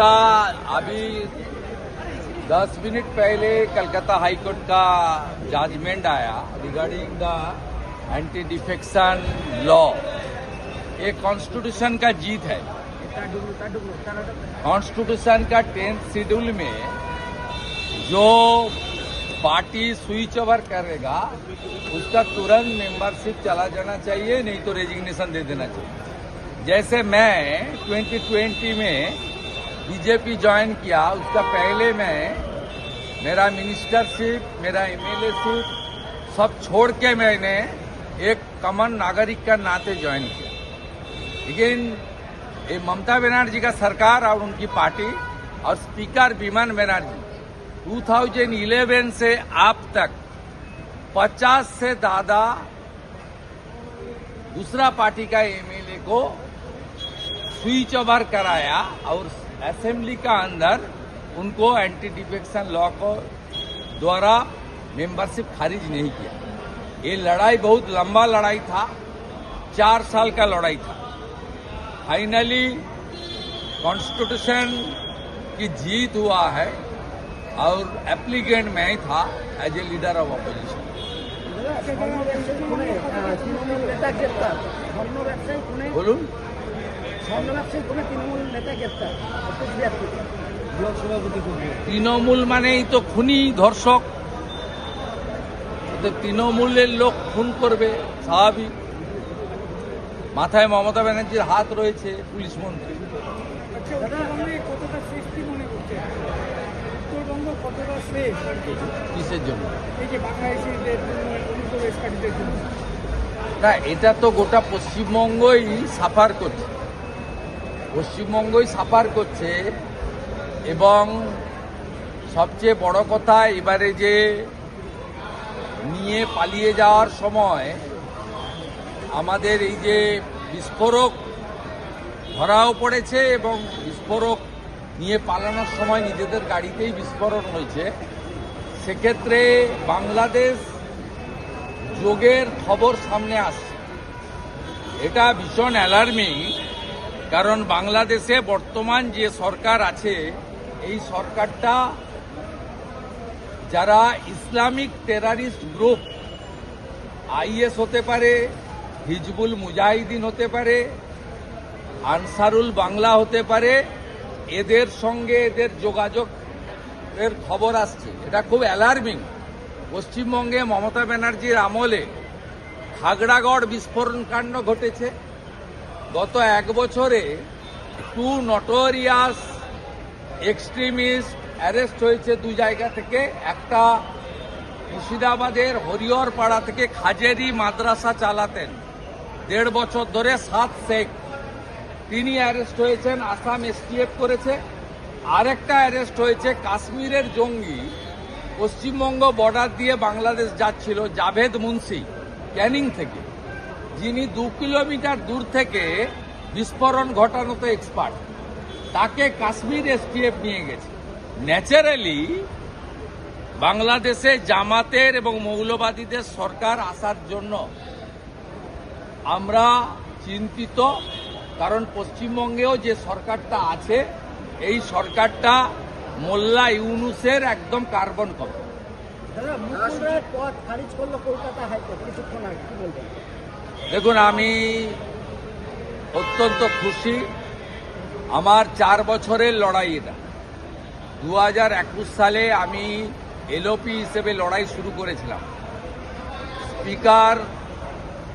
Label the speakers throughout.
Speaker 1: इसका अभी 10 मिनट पहले कलकत्ता हाईकोर्ट का जजमेंट आया regarding the anti defection law ये कॉन्स्टिट्यूशन का जीत है। कॉन्स्टिट्यूशन का टेंथ शेड्यूल में जो पार्टी स्विच ओवर करेगा, उसका तुरंत मेंबरशिप चला जाना चाहिए, नहीं तो रेजिग्नेशन दे देना चाहिए। जैसे मैं 2020 में बीजेपी ज्वाइन किया, उसका पहले मैं, मेरा मिनिस्टरशिप मेरा एमएलएशिप सब छोड़ के मैंने एक कॉमन नागरिक का नाते ज्वाइन किया। लेकिन ये ममता बनर्जी का सरकार और उनकी पार्टी और स्पीकर विमान बनर्जी 2011 से आप तक 50 से ज़्यादा दूसरा पार्टी का एमएलए को स्विच ओवर कराया और असेंबली का अंदर उनको एंटी डिफेक्शन लॉ को द्वारा मेंबरशिप खारिज नहीं किया। ये लड़ाई बहुत लंबा लड़ाई था, चार साल का लड़ाई था। फाइनली कॉन्स्टिट्यूशन की जीत हुआ है और एप्लीकेंट मैं ही था as a leader of opposition
Speaker 2: बोलू? তৃণমূল নেতা গ্রেপ্তার কোচবিহার থেকে ব্লক সভাপতি
Speaker 1: মানেই তো খুনি ধর্ষক। তৃণমূলের লোক খুন করবে স্বাভাবিক। মাথায় মমতা ব্যানার্জির হাত রয়েছে পুলিশ মন্ত্রী। কিসের জন্য। না এটা তো গোটা পশ্চিমবঙ্গই সাফার করছে। পশ্চিমবঙ্গই সাফার করছে এবং সবচেয়ে বড় কথা, এবারে যে নিয়ে পালিয়ে যাওয়ার সময় আমাদের এই যে বিস্ফোরক ধরাও পড়েছে এবং বিস্ফোরক নিয়ে পালানোর সময় নিজেদের গাড়িতেই বিস্ফোরণ হয়েছে। সেক্ষেত্রে বাংলাদেশ যোগের খবর সামনে আসছে। এটা ভীষণ অ্যালার্মিং কারণ বাংলাদেশে বর্তমান যে সরকার আছে, এই সরকারটা যারা ইসলামিক টেরারিস্ট গ্রুপ আইএস হতে পারে, হিজবুল মুজাহিদিন হতে পারে, আনসারুল বাংলা হতে পারে, এদের সঙ্গে এদের যোগাযোগ এর খবর আসছে। এটা খুব অ্যালার্মিং পশ্চিমবঙ্গে মমতা ব্যানার্জির আমলে খাগড়াগড় বিস্ফোরণ কাণ্ড ঘটেছে। গত এক বছরে টু নটোরিয়াস এক্সট্রিমিস্ট অ্যারেস্ট হয়েছে দু জায়গা থেকে। একটা মুর্শিদাবাদের হরিহর পাড়া থেকে খাজেরি মাদ্রাসা চালাতেন। দেড় বছর ধরে সাত শেখ। তিনি অ্যারেস্ট হয়েছেন, আসাম এসটিএফ করেছে। আরেকটা অ্যারেস্ট হয়েছে কাশ্মীরের জঙ্গি। পশ্চিমবঙ্গ বর্ডার দিয়ে বাংলাদেশ যাচ্ছিল জাভেদ মুন্সি, ক্যানিং থেকে। যিনি দু কিলোমিটার দূর থেকে বিস্ফোরণ ঘটানোতে এক্সপার্ট তাকে কাশ্মীর এসটিএফ নিয়ে গেছে। ন্যাচারালি বাংলাদেশে জামাতের এবং মৌলবাদীদের সরকার আসার জন্য আমরা চিন্তিত, কারণ পশ্চিমবঙ্গেও যে সরকারটা আছে, এই সরকারটা মোল্লা ইউনুসের একদম কার্বন কপি
Speaker 2: কিছুক্ষণ আগে
Speaker 1: দেখুন, আমি অত্যন্ত খুশি। আমার চার বছরের লড়াই এটা। দু হাজার একুশ সালে আমি এলওপি হিসেবে লড়াই শুরু করেছিলাম। স্পিকার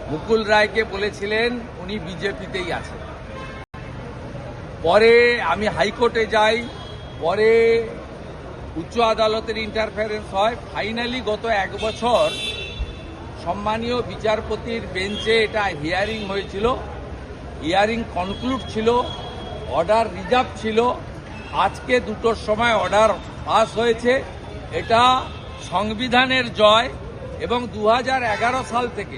Speaker 1: মুকুল রায়কে বলেছিলেন, উনি বিজেপিতেই আছেন। পরে আমি হাইকোর্টে যাই, পরে উচ্চ আদালতের ইন্টারফারেন্স হয়। ফাইনালি গত এক বছর সম্মানীয় বিচারপতির বেঞ্চে এটা হিয়ারিং হয়েছিল। হিয়ারিং কনক্লুড ছিল অর্ডার রিজার্ভ ছিল। আজকে দুটোর সময় অর্ডার পাস হয়েছে। এটা সংবিধানের জয় এবং দু হাজার এগারো সাল থেকে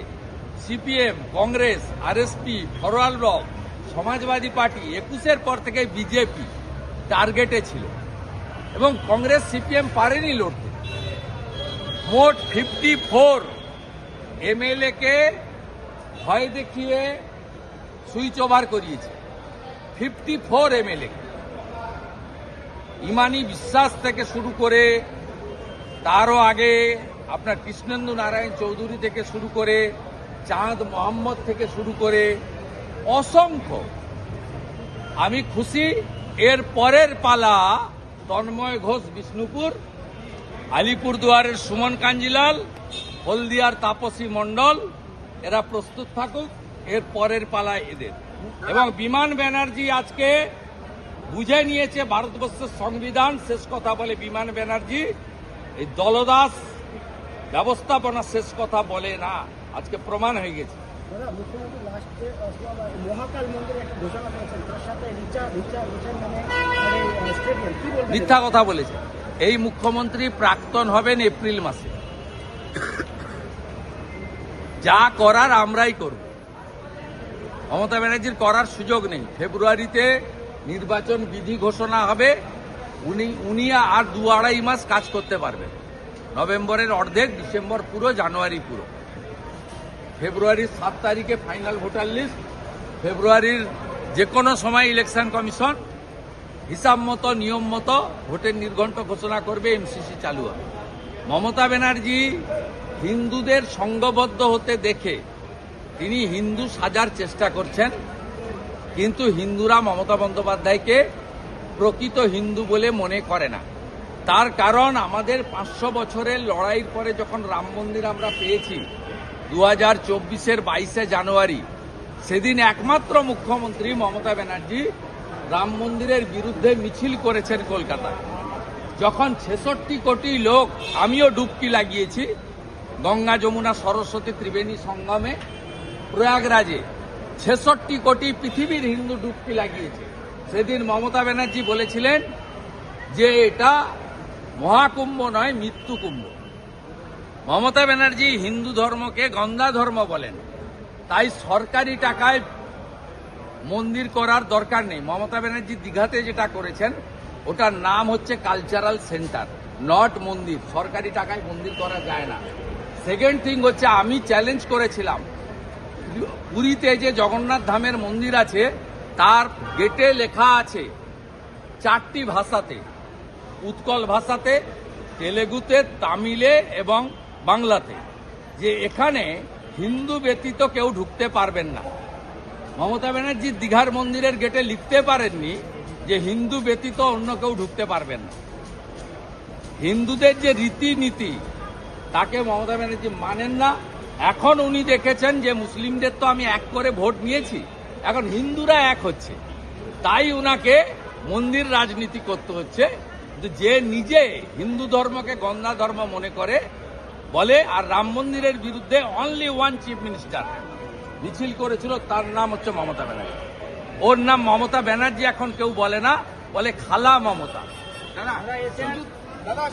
Speaker 1: CPM, Congress RSP forward bloc Samajwadi party একুশের পর থেকে বিজেপি টার্গেটে ছিল এবং কংগ্রেস, সিপিএম পারেনি লড়তে। মোট ফিফটি ফোর এমএলএ কে ভয় দেখিয়ে সুইচ ওভার করিয়েছে। ফিফটি ফোর এমএলএ ইমানি বিশ্বাস থেকে শুরু করে, তারও আগে আপনার কৃষ্ণেন্দু নারায়ণ চৌধুরী থেকে শুরু করে, চাঁদ মোহাম্মদ থেকে শুরু করে, অসংখ্য। আমি খুশি, এর পরের পালা তন্ময় ঘোষ, বিষ্ণুপুর, আলিপুরদুয়ারের সুমন কাঞ্জিলাল হলদিয়ার তাপসী মণ্ডল এরা প্রস্তুত থাকুক এর পরের পালায় এদের। এবং বিমান ব্যানার্জি আজকে বুঝে নিয়েছে ভারতবর্ষের সংবিধান শেষ কথা বলে বিমান ব্যানার্জি এই দলদাস ব্যবস্থাপনা শেষ কথা বলে না আজকে প্রমাণ হয়ে গেছে। মিথ্যা কথা বলেছে। এই মুখ্যমন্ত্রী প্রাক্তন হবেন এপ্রিল মাসে। যা করার আমরাই করব। মমতা ব্যানার্জির করার সুযোগ নেই। ফেব্রুয়ারিতে নির্বাচন বিধি ঘোষণা হবে। উনি উনি আর দু আড়াই মাস কাজ করতে পারবেন নভেম্বরের অর্ধেক, ডিসেম্বর পুরো, জানুয়ারি পুরো। ফেব্রুয়ারির সাত তারিখে ফাইনাল ভোটার লিস্ট। ফেব্রুয়ারির যে কোনো সময় ইলেকশন কমিশন হিসাব মতো, নিয়ম মতো ভোটের নির্ঘণ্ট ঘোষণা করবে, এমসিসি চালু হবে। মমতা ব্যানার্জি হিন্দুদের সংঘবদ্ধ হতে দেখে তিনি হিন্দু সাজার চেষ্টা করছেন, কিন্তু হিন্দুরা মমতা বন্দ্যোপাধ্যায়কে প্রকৃত হিন্দু বলে মনে করে না। তার কারণ আমাদের পাঁচশো বছরের লড়াইয়ের পরে যখন রাম মন্দির আমরা পেয়েছি দু হাজার চব্বিশের বাইশে জানুয়ারি, সেদিন একমাত্র মুখ্যমন্ত্রী মমতা ব্যানার্জি রাম মন্দিরের বিরুদ্ধে মিছিল করেছেন কলকাতায়। যখন ছেষট্টি কোটি লোক, আমিও ডুবকি লাগিয়েছি গঙ্গা যমুনা সরস্বতী ত্রিবেণী সঙ্গমে প্রয়াগরাজে ছেষট্টি কোটি পৃথিবীর হিন্দু ডুবকি লাগিয়েছে। সেদিন মমতা ব্যানার্জি বলেছিলেন যে এটা মহাকুম্ভ নয়, মৃত্যু কুম্ভ। মমতা ব্যানার্জি হিন্দু ধর্মকে গন্ধা ধর্ম বলেন। তাই সরকারি টাকায় মন্দির করার দরকার নেই। মমতা ব্যানার্জি দীঘাতে যেটা করেছেন, ওটার নাম হচ্ছে কালচারাল সেন্টার নট মন্দির। সরকারি টাকায় মন্দির করা যায় না। সেকেন্ড থিং হচ্ছে, আমি চ্যালেঞ্জ করেছিলাম। পুরীতে যে জগন্নাথ ধামের মন্দির আছে, তার গেটে লেখা আছে চারটি ভাষাতে। উৎকল ভাষাতে, তেলেগুতে, তামিলে এবং বাংলাতে। যে এখানে হিন্দু ব্যতীত কেউ ঢুকতে পারবেন না। মমতা ব্যানার্জি দীঘার মন্দিরের গেটে লিখতে পারেননি যে হিন্দু ব্যতীত অন্য কেউ ঢুকতে পারবেন না। হিন্দুদের যে রীতিনীতি তাকে মমতা ব্যানার্জি মানেন না। এখন উনি দেখেছেন যে মুসলিমদের তো আমি এক করে ভোট নিয়েছি। এখন হিন্দুরা এক হচ্ছে। তাই উনাকে মন্দির রাজনীতি করতে হচ্ছে। যে নিজে হিন্দু ধর্মকে গন্ধা ধর্ম মনে করে, বলে আর রাম মন্দিরের বিরুদ্ধে অনলি ওয়ান চিফ মিনিস্টার মিছিল করেছিল, তার নাম হচ্ছে মমতা ব্যানার্জি। ওর নাম মমতা ব্যানার্জি এখন কেউ বলে না, বলে খালা মমতা।
Speaker 2: দাদা